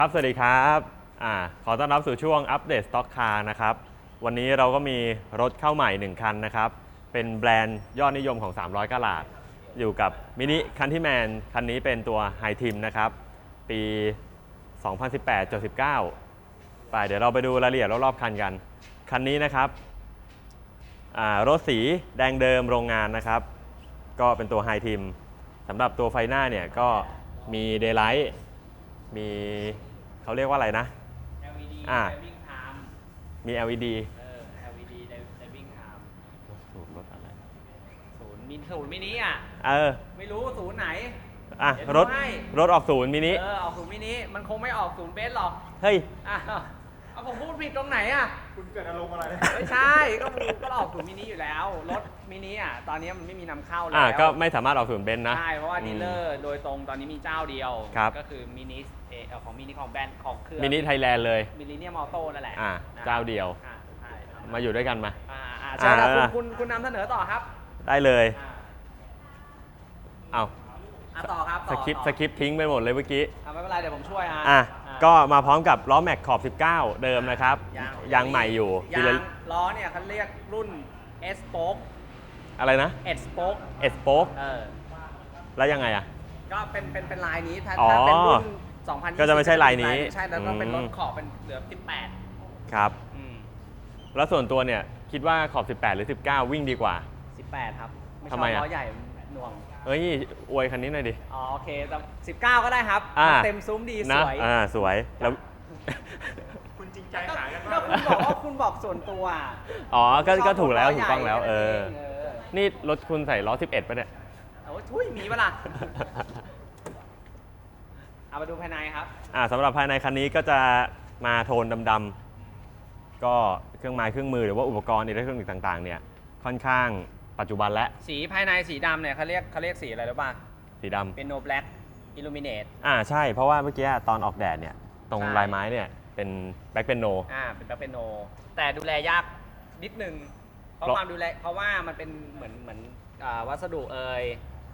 ครับ สวัสดีครับอ่าขอต้อนรับสู่ช่วงอัปเดตสต็อกคาร์นะครับ วันนี้เราก็มีรถเข้าใหม่ 1 คันนะครับ เป็นแบรนด์ยอดนิยมของ 300กะลาด อยู่กับมินิคันที่แมน คันนี้เป็นตัวไฮทิมนะครับ ปี 2018-19ไปเดี๋ยวเราไปดูรายละเอียดรอบๆคันกัน คันนี้นะครับรถสีแดงเดิมโรงงานนะครับ ก็เป็นตัวไฮทิมสำหรับตัวไฟหน้าเนี่ยก็มีเด y l ไลท์ มีเขาเรียกว่าอะไรนะ LED อ่า Diving Time มี LED เออ LED Diving Time ถูกรถอะไร ศูนย์มินศูนย์มินิอะ เออ ไม่รู้ศูนย์ไหน อะ เดี๋ยวรถดูให้ รถออกศูนย์มินิ เออ ออกศูนย์มินิ มันคงไม่ออกศูนย์เบสหรอก เฮ้ย อะเอาผมพูดผิดตรงไหนอะ คุณเกิดอารมณ์อะไรไม่ใช่ ก็มันก็ออกศูนย์มินิอยู่แล้ว รถ มินิอะตอนนี้มันไม่มีนำเข้าแล้วอะก็ไม่สามารถออกศูนย์เบนซ์นะ ใช่เพราะว่าอืมดีลเลอร์โดยตรงตอนนี้มีเจ้าเดียว ครับ ก็คือมินิเออของมินิของแบรนด์ของเครือมินิไทยแลนด์เลย มิลเลนเนียมออโต้นั่นแหละอะนะเจ้าเดียว อะใช่ครับมาอยู่ด้วยกันมา อ่าอ่าเชิญครับคุณอ่า คุณคุณนำเสนอต่อครับได้เลย อ่าเอาอะต่อครับสต่อคริปต์ต่อสคริปต์ทิ้งไปหมดเลยเมื่อกี้ อะไม่เป็นไรเดี๋ยวผมช่วยฮะอะอะก็มาพร้อมกับล้อแม็กขอบ 19 เดิมนะครับ ยางยางใหม่อยู่ยางล้อเนี่ยเขาเรียกรุ่น S spoke อะไรนะ S spoke เอสโป๊กเออแล้วยังไงอะ ก็เป็นเป็นเป็นลายนี้ถ้าอ๋อถ้าเป็นรุ่น2020ก็จะไม่ใช่ลายนี้ใช่แล้วก็เป็นรถอืม ขอบเป็นเหลือ ครับ 18 อืม แล้วส่วนตัวเนี่ยคิดว่าขอบ 18 หรือ 19 วิ่งดีกว่า 18 ครับไม่ชทำอบไมอะล้อใหญ่หน่วง เอ้ยอวยคันนี้หน่อยดิ อ๋อโอเคแต่19 ก็ได้ครับอ่าเต็มซุ้มดีสนะวยอ่าสวยแล้ว คุณจริงใจก็หากันก็มากคุณบอกว่าคุณบอกส่วนตัวอ๋อก็ชอบก็ถูกแล้วล้ถูใหกญ่ต้องแล้ว เออ เออ นี่รถคุณใส่ล้อ 11ป่ะเนี่ย โอ้ยทุยมีปะล่ะเอามาดูภายในครับ อ่าสำหรับภายในคันนี้ก็จะมาโทนดำๆ ก็เครื่องไม้เครื่องมือหรือว่าอุปกรณ์อิเล็กทรอนิกส์ต่างๆเนี่ยค่อนข้างปัจจุบันและสีภายในสีดำเนี่ยเขาเรียกเขาเรียกสีอะไรรู้ป่ะ สีดำเป็น no black illuminate อ่าใช่เพราะว่าเมื่อกี้ตอนออกแดดเนี่ยตรงใช่ ลายไม้เนี่ยเป็นแบ็คเป็นโน อ่าเป็นเป็นโน แต่ดูแลยากนิดนึงเพ ราะเพราะความดูแลเพราะว่ามันเป็นเหมือนเหมือนอ่าวัสดุเอ่ย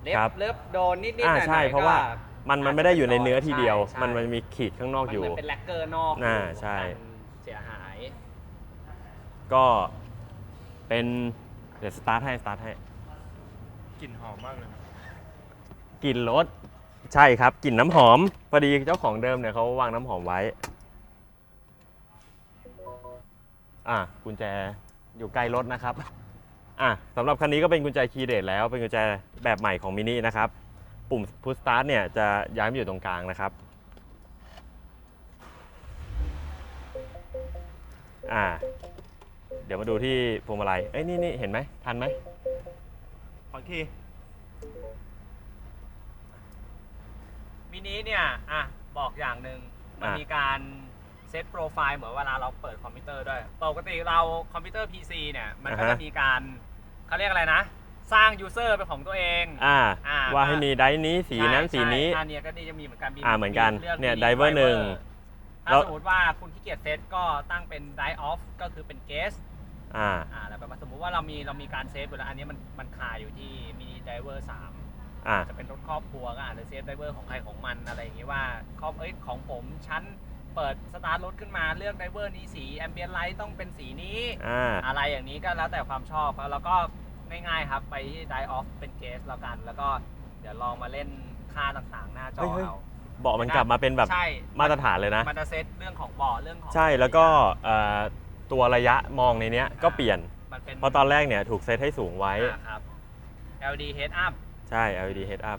เล็บครับ เล็บโดนนิดนิดอ่าหน่อยๆใช่เพราะว่าก็มันมันไม่ได้อยู่ในเนื้อทีเดียว ใช่มันมันมีขีดข้างนอกมันอยู่เหมือนเป็นแลกเกอร์นอกอ่ายู่ใช่ กันเสียหาย ก็เป็นเดี๋ยวสตาร์ทให้สตาร์ทให้กลิ่นหอมมากเลยนะกลิ่นรถใช่ครับกลิ่นน้ำหอมพอดีเจ้าของเดิมเนี่ยเขาวางน้ำหอมไว้ อะกุญแจ อยู่ใกล้รถนะครับอะสำหรับคันนี้ก็เป็นกุญแจคีย์เดทแล้วเป็นกุญแจแบบใหม่ของมินินะครับ ปุ่มพุชสตาร์ทเนี่ยจะย้ายมาอยู่ตรงกลางนะครับอ่าเดี๋ยวมาดูที่พวงมาลัยเอ้ยนี่นี่เห็นไหมทันไหมขออีกทีมินิเนี่ยอะบอกอย่างหนึ่งมันอะมีการ เซตโปรไฟล์เหมือนเวลาเราเปิดคอมพิวเตอร์ด้วยปกติเราคอมพิวเตอร์ PC เนี่ยมันก็อ่าฮะจะมีการเขาเรียกอะไรนะ สร้างยูเซอร์เป็นของตัวเองอ่าอ่าว่าให้มีไดร์นี้สีนั้นใช่สีนี้ใช่อันเนี้ยก็นี่จะมีเหมือนกันอ่าเหมือนกันลือกเนี่ย mini diver หนึ่งถ้าแล้วสมมติว่าคุณขี้เกียจเซตก็ตั้งเป็น die off ก็คือเป็น guest อ่าอ่าแล้วแบบว่าสมมุติว่าเรามีเรามีการเซฟอยู่แล้วอันนี้มันมันคาอยู่ที่ mini diver 3อ่าจะเป็นรถครอบครัวก็อาจจะเซฟไดเวอร์ของใครของมันอะไรอย่างงี้ว่าครอบเอ้ยของผมชั้น เปิดสตาร์ทรถขึ้นมาเลือกไดเวอร์นี้สีแอมเบียนไลท์ต้องเป็นสีนี้ อ่า อะไรอย่างนี้ก็แล้วแต่ความชอบครับแล้วก็ง่ายๆครับไปที่ die off เป็นเกสแล้วกัน แล้วก็เดี๋ยวลองมาเล่นค่าต่างๆ หน้าจอเฮ้ยเฮ้ย เอาเบาะมันกลับมาเป็นแบบใช่มาตรฐานเลยนะ มันจะเซตเรื่องของเบาะเรื่องของใช่แล้วก็เอ่อตัวระยะมองในเนี้ยก็เปลี่ยน มันเป็นเพราะตอนแรกเนี่ยถูกเซตให้สูงไว้ อ่าครับ LD head up ใช่ LED head up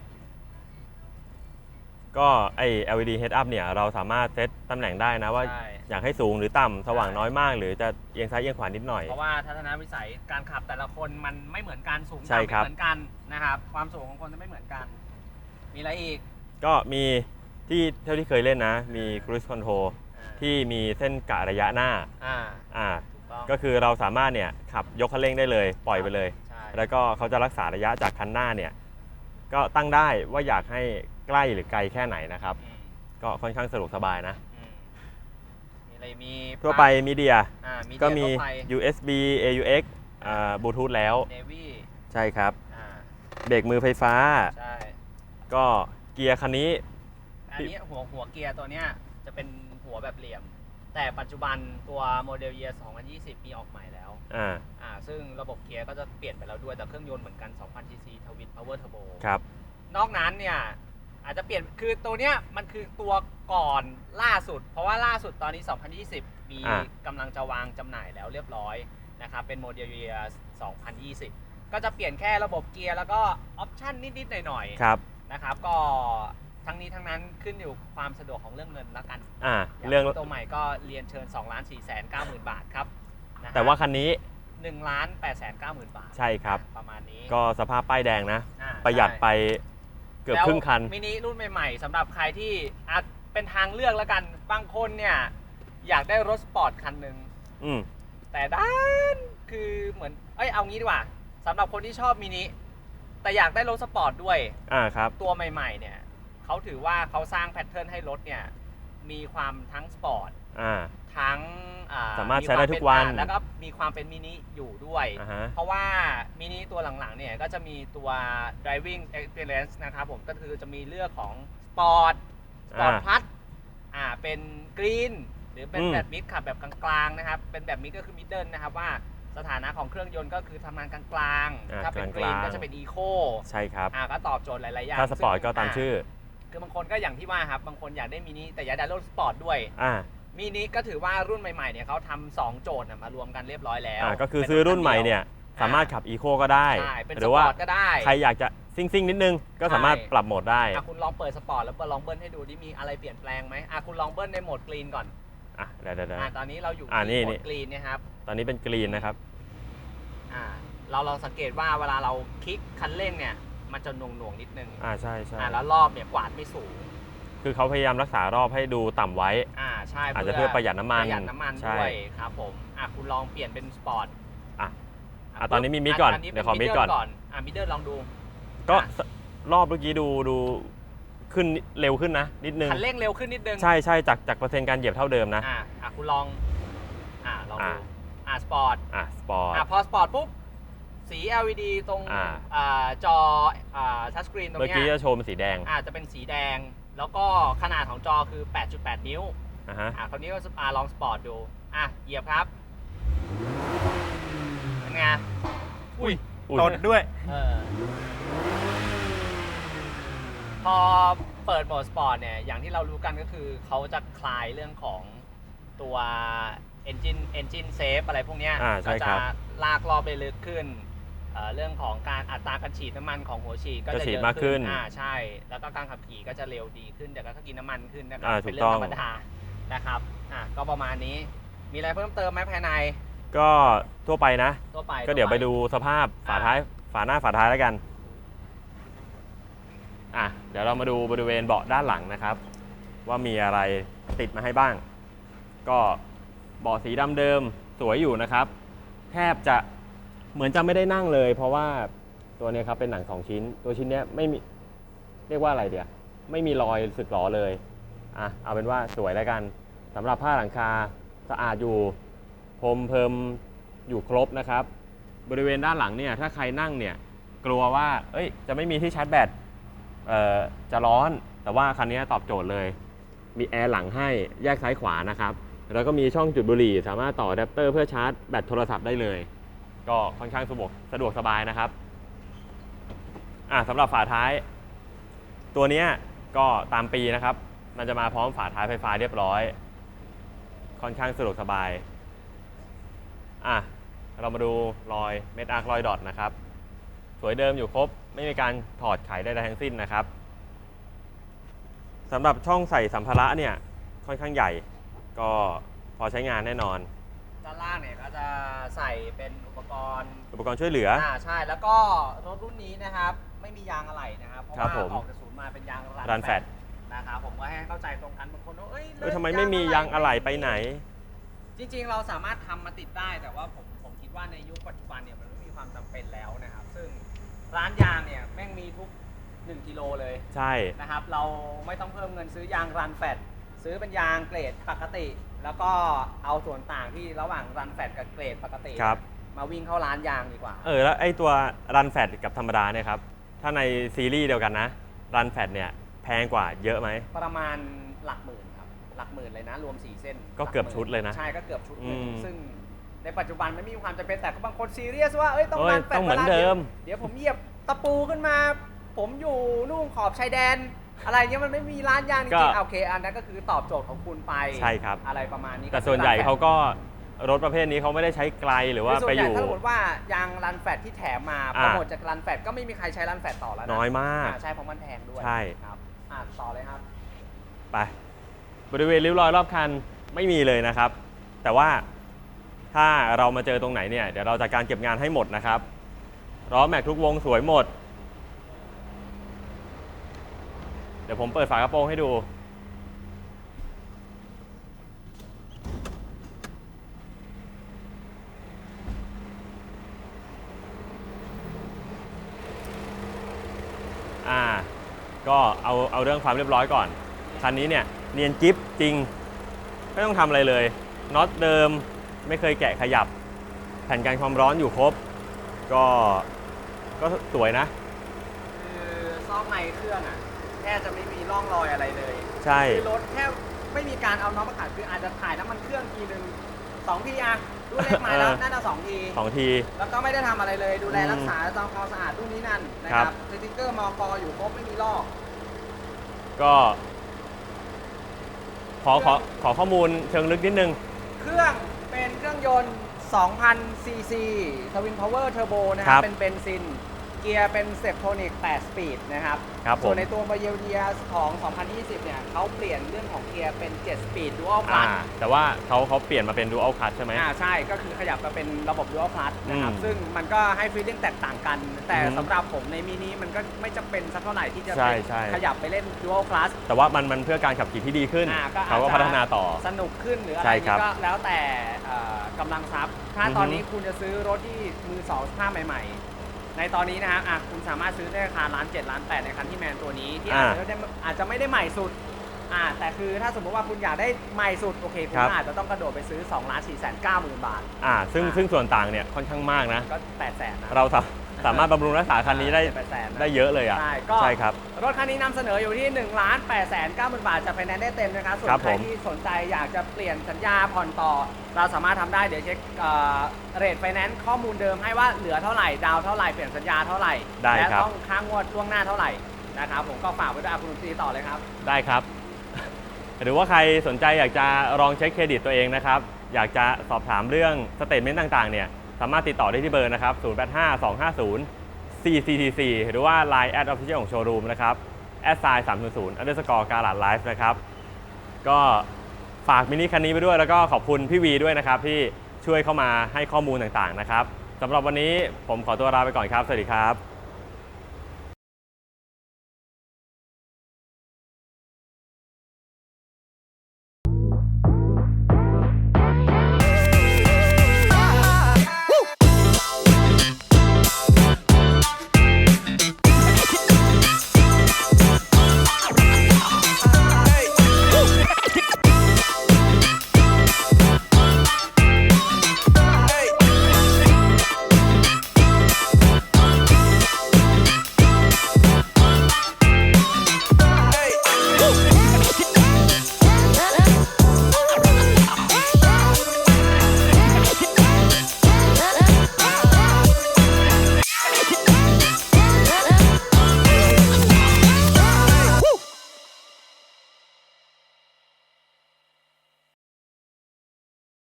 ก็ไอ LED head up เนี่ยเราสามารถเซตตำแหน่งได้นะว่า ใช่ อยากให้สูงหรือต่ำสว่างน้อยมาก หรือจะเอียงซ้ายเอียงขวานิดหน่อย เพราะว่าทัศนวิสัยการขับแต่ละคนมันไม่เหมือนกันสูงใช่ต่ำครับไม่เหมือนกันนะครับ ความสูงของคนจะไม่เหมือนกัน มีอะไรอีกก็มีที่เท่าที่เคยเล่นนะ มี cruise control อ่าที่มีเส้นกะระยะหน้าอ่าอ่าถูกต้องก็คือเราสามารถเนี่ยขับยกคันเร่งได้เลยปล่อยไปเลย ใช่แล้วก็เขาจะรักษาระยะจากคันหน้าเนี่ยก็ตั้งได้ว่าอยากให้ใกล้หรือไกลแค่ไหนนะครับ อืมก็ค่อนข้างสะดวกสบายนะ อืมมีอะไรมีทั่วไปมีเดียอ่ามีก็มีทั่วไป USB AUX อ่าบลูทูธแล้ว เนวี่ใช่ครับ อ่าเบรกมือไฟฟ้า ใช่ ก็เกียร์คันนี้ อันนี้หัวหัวเกียร์ตัวเนี้ยจะเป็นหัวแบบเหลี่ยม แต่ปัจจุบันตัวโมเดลเยีย2020 มีออกใหม่แล้วอ่า อ่าซึ่งระบบเกียร์ก็จะเปลี่ยนไปแล้วด้วยแต่เครื่องยนต์เหมือนกัน2,000 cc ทวินพาวเวอร์เทอร์โบ ครับ นอกนั้นเนี่ย อาจจะเปลี่ยนคือตัวเนี้ยมันคือตัวก่อนล่าสุด เพราะว่าล่าสุดตอนนี้ 2020 มีอะ กำลังจะวางจำหน่ายแล้วเรียบร้อยนะครับเป็นโมเดลเยีย2020 ก็จะเปลี่ยนแค่ระบบเกียร์แล้วก็ออปชั่นนิดๆหน่อยครับๆนะครับก็ทั้งนี้ทั้งนั้นขึ้นอยู่กับความสะดวกของเรื่องเงินแล้วกันอ่าย่าเรื่องตัวใหม่ก็เรียนเชิญ2ล้าน4แสน9หมื่นบาทครับนะฮะแต่ว่าคันนี้1ล้าน8แสน9หมื่นบาทใช่ครับ ประมาณนี้ก็สภาพป้ายแดงนะ อ่าประหยัดใช่ไป เกือบครึ่งคันแล้วมินิรุ่นใหม่ๆสำหรับใครที่อาจเป็นทางเลือกแล้วกัน บางคนเนี่ย อยากได้รถสปอร์ตคันหนึ่งอืมแต่ด้านคือเหมือนเอ้ยเอางี้ดีกว่าสำหรับคนที่ชอบมินิแต่อยากได้รถสปอร์ตด้วย อ่าครับ ตัวใหม่ ๆ เนี่ยเขาถือว่าเขาสร้างแพทเทิร์นให้รถเนี่ย มีความทั้งสปอร์ตอ่า ทั้งอ่สามารถใช้ได้ทุกวันมีคามเป็อ่าแล้วก็มีความเป็นมินิอยู่ด้วย อ่าฮะ เพราะว่ามินิตัวหลังๆเนี่ยก็จะมีตัว driving experience นะครับผมก็คือจะมีเลือกของ sport sport อ่า plus อ่าเป็น green หรือเป็นอืม แบบมิดขับแบบกลางๆนะครับ เป็นแบบมิดก็คือ middle นะครับว่าสถานะของเครื่องยนต์ก็คือทำงานกลางๆ ถ้าเป็น green ก็จะเป็น eco ใช่ครับ อ่าก็ตอบโจทย์หลายๆอย่างถ้าสปอร์ตซึ่งก็ตามชื่อ คือบางคนก็อย่างที่ว่าครับบางคนอยากได้มินิแต่อยากได้รถสปอร์ตด้วย อ่า มินิก็ถือว่ารุ่นใหม่ๆเนี่ยเขาทำสองโจทย์น่ะมารวมกันเรียบร้อยแล้วอ่าก็คือเป็ซื้อรุ่นใหม่เนี่ยอ่าสามารถขับอีโคก็ได้ ใช่เป็นหสรือปว่าอร์ตก็ได้ ใครอยากจะซิ่งซิ่งๆนิดนึง ก็สามารถใช่ ปรับโหมดได้อะคุณลองเปิดสปอร์ตแล้วลองเบิ้ลให้ดูดิมีอะไรเปลี่ยนแปลงไหมอะคุณลองเบิ้ลในโหมดกรีนก่อนอะเดี๋ยวเดี๋ยวเดี๋ยว อะตอนนี้เราอยู่อะนี่ที่โหมนี่ ดกรีนเนะครับตอนนี้เป็นกรีนนะครับ อ่าเราลองสังเกตว่าเวลาเราคลิกคันเร่งเนี่ยมันจะหน่วงหน่วงๆนิดนึงอ่าใช่ใช่อะแล้วรอบเนี่ยกวาดไม่สูง คือเขาพยายามรักษารอบให้ดูต่ำไว้ อ่าใช่อาจจะเพื่อประหยัดน้ำมันประหยัดน้ำมันใช่ ด้วยครับผมอะคุณลองเปลี่ยนเป็นสปอร์ตอะ อะตอนนี้มีมิดก่อนนี้เดี๋ยวขอป็มิดก่อนก่อน อะมิดเดิลลองดู ก็อะสรอบเมื่อกี้ดูดูขึ้นเร็วขึ้นนะ นิดนึง คันเร่งเร็วขึ้นนิดนึงใช่ใช่จากจากเปอร์เซ็นต์การเหยียบเท่าเดิมนะ อะอะคุณลองอะลองดูอะ อะสปอร์ตอะสปอร์ต อะพอสปอร์ตปุ๊บสี LED ตรงอ่า อ่าจออ่าทัชสกรีนตรงเมื่อเนี้กี้ยจะโชว์เป็นสีแดง อาจจะเป็นสีแดง แล้วก็ขนาดของจอคือ 8.8 นิ้ว อะฮะ อะคราวนี้ก็อะลองสปอร์ตดู อะ เหยียบครับเป็นไง อุ้ย อุ้ยตดด้วย เออพอเปิดโหมดสปอร์ตเนี่ย อย่างที่เรารู้กันก็คือเขาจะคลายเรื่องของตัว Engine Engine Safe อะไรพวกเนี้ยอ่าใช่ก็คจะรับ ลากรอบไปลึกขึ้น เอ่อเรื่องของการอัตราการฉีดน้ำมันของหัวฉีดก็ก็จะฉีดเยอะมากขึ้นอ่าใช่ แล้วก็การขับขี่ก็จะเร็วดีขึ้นแต่ก็กินน้ำมันขึ้นนะครัอ่าเป็นถูกเรื่องต้องธรรมดานะครับอะก็ประมาณนี้มีอะไรเพิ่มเติมไหมภายในก็ทั่วไปนะ ตัวไปก็เดี๋ยวไปทั่ดูสภาพฝาอ่าท้ายฝาหน้าฝาท้ายแล้วกัน อะ เดี๋ยวเรามาดูบริเวณเบาะด้านหลังนะครับ ว่ามีอะไรติดมาให้บ้าง ก็เบาะสีดำเดิมสวยอยู่นะครับ แทบจะ เหมือนจะไม่ได้นั่งเลย เพราะว่าตัวเนี้ยครับเป็นหนังสองชิ้น ตัวชิ้นเนี้ยไม่มีเรียกว่าอะไรเดียวไม่มีรอยสึกหรอเลยอะเอาเป็นว่าสวยแล้วกันสำหรับผ้าหลังคาสะอาดอยู่พรมเพิ่มอยู่ครบนะครับ บริเวณด้านหลังเนี่ยถ้าใครนั่งเนี่ยกลัวว่าเอ้ยจะไม่มีที่ชาร์จแบตเอ่อจะร้อนแต่ว่าคันนี้ตอบโจทย์เลย มีแอร์หลังให้แยกซ้ายขวานะครับ แล้วก็มีช่องจุดบุหรี่ สามารถต่ออะแดปเตอร์เพื่อชาร์จแบตโทรศัพท์ได้เลย ก็ค่อนข้างสะดวกสะดวกสบายนะครับอะสำหรับฝาท้าย ตัวนี้ก็ตามปีนะครับ มันจะมาพร้อมฝาท้ายไฟฟ้าเรียบร้อย ค่อนข้างสะดวกสบายอะเรามาดูรอยเม็ดอาร์ครอยดอทนะครับ สวยเดิมอยู่ครบ ไม่มีการถอดไขใดๆทั้งสิ้นนะครับสำหรับช่องใส่สัมภาระเนี่ยค่อนข้างใหญ่ ก็พอใช้งานแน่นอน ด้านล่างเนี่ยก็จะใส่เป็นอุ ปกรณ์อุปกรณ์ช่วยเหลือ อ่าใช่แล้วก็รถรุ่นนี้นะครับไม่มียางอะไหล่นะครับเพราะครับว่าผม ออกจากศูนย์มาเป็นยางรันแฟตนะครับผมก็ให้เข้าใจตรงกันบางคนว่าเอ้ยเอ้ยทำไมไม่มียางอะไหล่ไปไหน จริง ๆ เราสามารถทำมาติดได้แต่ว่าผมผมคิดว่าในยุคปัจจุบันเนี่ยมันไม่มีความจำเป็นแล้วนะครับ ซึ่งร้านยางเนี่ยแม่งมีทุก 1กิโลเลย ใช่ นะครับเราไม่ต้องเพิ่มเงินซื้อยางรันแฟตซื้อเป็นยางเกรดปกติ แล้วก็เอาส่วนต่างที่ระหว่างรันแฟตกับเกรดปกติครับ มาวิ่งเข้าร้านยางดีกว่า เออแล้วไอ้ตัวรันแฟตกับธรรมดาเนี่ยครับ ถ้าในซีรีส์เดียวกันนะรันแฟตเนี่ยแพงกว่าเยอะไหม ประมาณหลักหมื่นครับหหลักหมื่นเลยนะ รวม 4 เส้นก็เกือบชุดเลยนะใช่ก็เกือบชุดหนึ่งอืมซึ่งในปัจจุบันไม่มีความจำเป็นแต่ก็บางคนซีเรียสว่าเอ้ยต้องเอ้ยรันแฟลต้องเหมือนวลาเดิม เดี๋ยวผมเหยียบตะปูขึ้นมา ผมอยู่นู่นขอบชายแดน อะไรเงี้ยมันไม่มีร้านยางจก็ริงๆโอเคอันนั้นก็คือตอบโจทย์ของคุณไปใช่ครับ อะไรประมาณนี้แต่ส่วนใหญ่เขาก็ รถประเภทนี้เขาไม่ได้ใช้ไกลหรือว่าคือส่ไปวนอใหญ่ยู่ถ้าสมมติว่ายางรันแฟตที่แถมมาพออ่าหมดจากรันแฟตก็ไม่มีใครใช้รันแฟตต่อแล้วนะน้อยมากอ่ใช่เพราะมันแพงด้วยใช่ ครับอะต่อเลยครับ ไป บริเวณริ้วรอยรอบคันไม่มีเลยนะครับ แต่ว่าถ้าเรามาเจอตรงไหนเนี่ยเดี๋ยวเราจัดการเก็บงานให้หมดนะครับล้อแม็กทุกวงสวยหมด เดี๋ยวผมเปิดฝากระโปรงให้ดู อ่า ก็เอาเอาเรื่องความเรียบร้อยก่อน คันนี้เนี่ยเนียนกิฟจริง ไม่ต้องทำอะไรเลยน็อตเดิมไม่เคยแกะขยับ แผ่นกันความร้อนอยู่ครบ ก็ก็สวยนะ คือซอกในเครื่องอะแทบจะไม่มีร่องรอยอะไรเลย ใช่ คือรถแค่ไม่มีการเอาน้องมาขัดคืออาจจะถ่ายน้ำมันเครื่องทีหนึ่ง สองทีอะรุ่นเล็กมาแล้วเออน่าจะสองที สองที แล้วก็ไม่ได้ทำอะไรเลย ดูแลอืมรักษาทำความสะอาดรุ่นนี้นั่นนะคครัรับ บสติ๊กเกอร์มอกอยู่ครบไม่มีลอก ก็ ขอขอขอข้อมูลเชิงลึกนิดนึง เครื่องเป็นเครื่องยนต์ 2,000 ซีซีทวินพาวเวอร์เทอร์โบนะคครัรับบเป็นเบนซิน เกียร์เป็นเซปโทนิก8สปีดนะครับครับผมส่วนในตัว b เ y ลเดียของ 2020 เนี่ยเขาเปลี่ยนเรื่องของเกียร์เป็น 7 สปีดดูอัลคอ่าลัตแต่ว่าเขาเขาเปลี่ยนมาเป็น dual clutch ใช่ไหม อ่าใช่ก็คือขยับมาเป็นระบบ dual clutch นะครับ อืมซึ่งมันก็ให้ฟีลลิ่งแตกต่างกัน แต่อืมสำหรับผมในมินิมันก็ไม่จำเป็นสักเท่าไหร่ที่จะใช่ไปใช่ ขยับไปเล่น dual clutch แต่ว่ามันมันเพื่อการขับขี่ที่ดีขึ้น อ่าก็อาจจะ เขาก็พัฒนาต่อ สนุกขึ้นหรืออะไรใช่ครับนี่ก็แล้วแต่เอ่อกำลังทรัพย์ ถ้าอือฮึตอนนี้คุณจะซื้อรถที่มือสองสภาพใหม่ๆ ในตอนนี้นะฮะอะคุณสามารถซื้อได้ราคาล้านเจ็ดล้านแปดในคันที่แมนตัวนี้ที่อาจจะไม่ได้อาจจะไม่ได้ใหม่สุดอ่าแต่คือถ้าสมมติว่าคุณอยากได้ใหม่สุดโอเคคุณครับก็อาจจะต้องกระโดดไปซื้อ2ล้าน4แสน9หมื่นบาท อ่าซึ่งอ่า ซึ่งส่วนต่างเนี่ยค่อนข้างมากนะ ก็8แสนนะ เราสา สามารถบำรุงรักษาคันนี้ได้แปดแสนนะ ได้เยอะเลยอะใช่ก็ใช่ครับ รถคันนี้นำเสนออยู่ที่1ล้าน8แสน9หมื่นบาทจะไฟแนนซ์ได้เต็มนะครับส่วครันบใครผม ที่สนใจอยากจะเปลี่ยนสัญญาผ่อนต่อ เราสามารถทำได้เดี๋ยวเช็คเรทไฟแนนซ์ข้อมูลเดิมให้ว่าเหลือเท่าไหร่ ดาวเท่าไหร่ เปลี่ยนสัญญาเท่าไหร่ได้และครับ ต้องค้างงวดล่วงหน้าเท่าไหร่นะครับผมก็ฝากไว้ด้วยอะคุณดนตรีต่อเลยครับ ได้ครับ หรือว่าใครสนใจอยากจะลองเช็คเครดิตตัวเองนะครับ อยากจะสอบถามเรื่องสเตทเมนต์ต่างๆ เนี่ย สามารถติดต่อได้ที่เบอร์นะครับ 085250 444 หรือว่า Line แอดออฟฟิเชียลของโชว์รูมนะครับแอดไซน์300 underscore การ์ดไลฟ์นะครับ ก็ฝากมินิคันนี้ไปด้วยแล้วก็ขอบคุณพี่วีด้วยนะครับ ที่ช่วยเข้ามาให้ข้อมูลต่างๆนะครับสำหรับวันนี้ผมขอตัวลาไปก่อนครับ สวัสดีครับ